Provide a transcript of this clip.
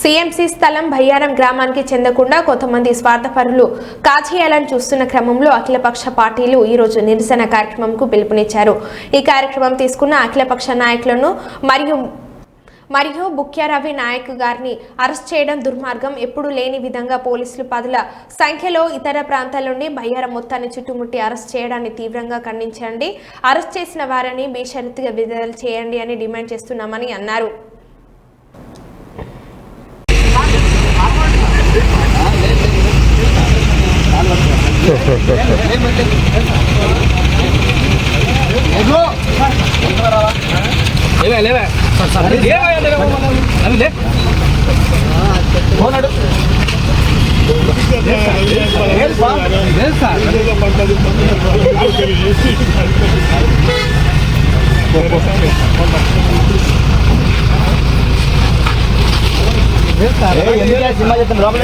CMC స్థలం భయ్యారం గ్రామానికి చెందకుండా కొంతమంది స్వార్థపరులు కాచేయాలని చూస్తున్న క్రమంలో అఖిలపక్ష పార్టీలు ఈ రోజు నిరసన కార్యక్రమంకు పిలుపునిచ్చారు. ఈ కార్యక్రమం తీసుకున్న అఖిలపక్ష నాయకులను మరియు మరియు బుక్యారవి నాయక్ గారిని అరెస్ట్ చేయడం దుర్మార్గం. ఎప్పుడు లేని విధంగా పోలీసులు పదుల సంఖ్యలో ఇతర ప్రాంతాల నుండి బయ్యారం మొత్తాన్ని చుట్టుముట్టి అరెస్ట్ చేయడాన్ని తీవ్రంగా ఖండించండి. అరెస్ట్ చేసిన వారిని బేషరతుగా విడుదల చేయండి అని డిమాండ్ చేస్తున్నామని అన్నారు. లేవే పోనాడు సినిమా చెప్తాను లోపల